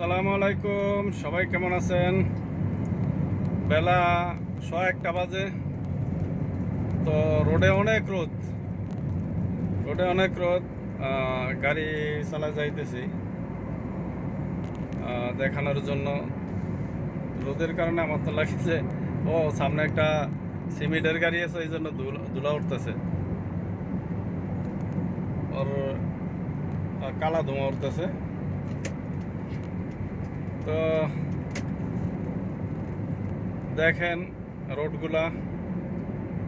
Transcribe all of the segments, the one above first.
সালামু আলাইকুম, সবাই কেমন আছেন? বেলা ছ একটা বাজে। তো রোডে অনেক রোদ। রোডে অনেক রোদ গাড়ি চালা যাইতেছি দেখানোর জন্য। রোদের কারণে আমার তো লাগছে ও, সামনে একটা সিমেন্টের গাড়ি আছে এই জন্য ধুলা উঠতেছে। ওর কালা ধোঁয়া উঠতেছে। তো দেখেন রোডগুলা,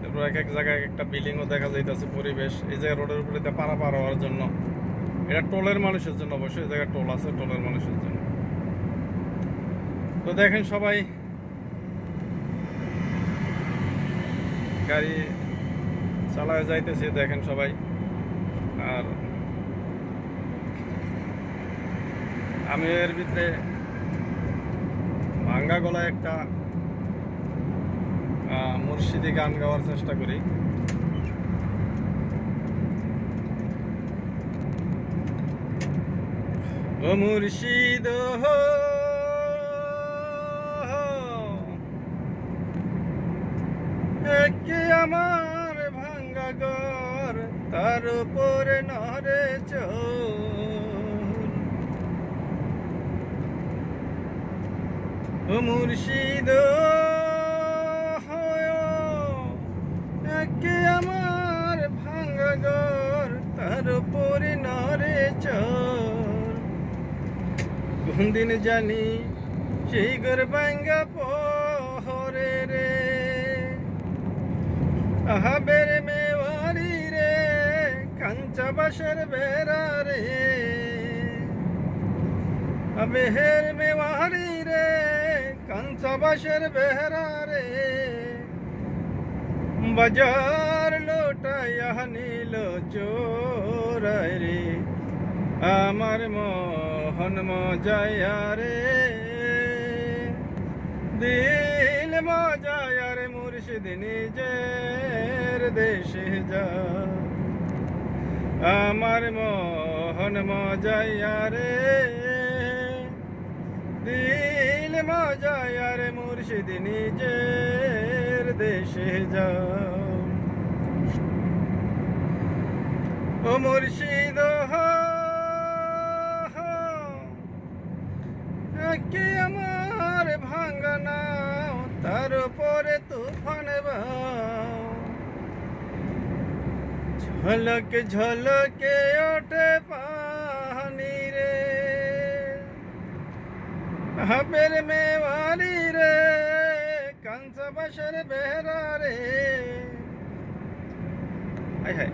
এরপর এক এক জায়গায় এক একটা বিল্ডিংও দেখা যাইতেছে পরিবেশ। এই জায়গায় রোডের উপরে দিয়ে পারা পার হওয়ার জন্য। এটা টোলের মানুষের জন্য অবশ্যই এই জায়গায় টোল আছে টোলের মানুষের জন্য। তো দেখেন সবাই, গাড়ি চালায় যাইতেছে, দেখেন সবাই। আর আমি এর ভিতরে ভাঙ্গা গলায় একটা মুর্শিদি গান গাওয়ার চেষ্টা করি। ও মুর্শিদ আমার ভাঙ্গা ঘর, তার উপরে নরে চোর ও মুর্শিদ একে আমার ভাঙ্গা তার উপরে নরে চোর। কোন দিন জানি সেই ঘর ভাঙ্গা পহরে রে। আহাবের মেওয়ারি রে, কাঞ্চা বাসের বেড়া রে। আবেহের মেওয়ারি রে কাঞ্চা বাসের বেড়া রে। বাজার লোটাইয়া নিল চোরাই রে, আমার মোহন মজায়া রে। দিল মজায়া রে মুর্শিদ নিজের দেশে যা, আমার মোহন মজায়া রে। দিল মজায়া রে মুর্শিদ নিজের দেশে যাও। ও মুর্শিদ কে আমার ভাঙ্গনা তার উপরে তুফান ঝলক, ঝলকে ওঠে পানি হাবের মেওয়ারি রে কাঞ্চা বাসের বেহরা রে হাই হাই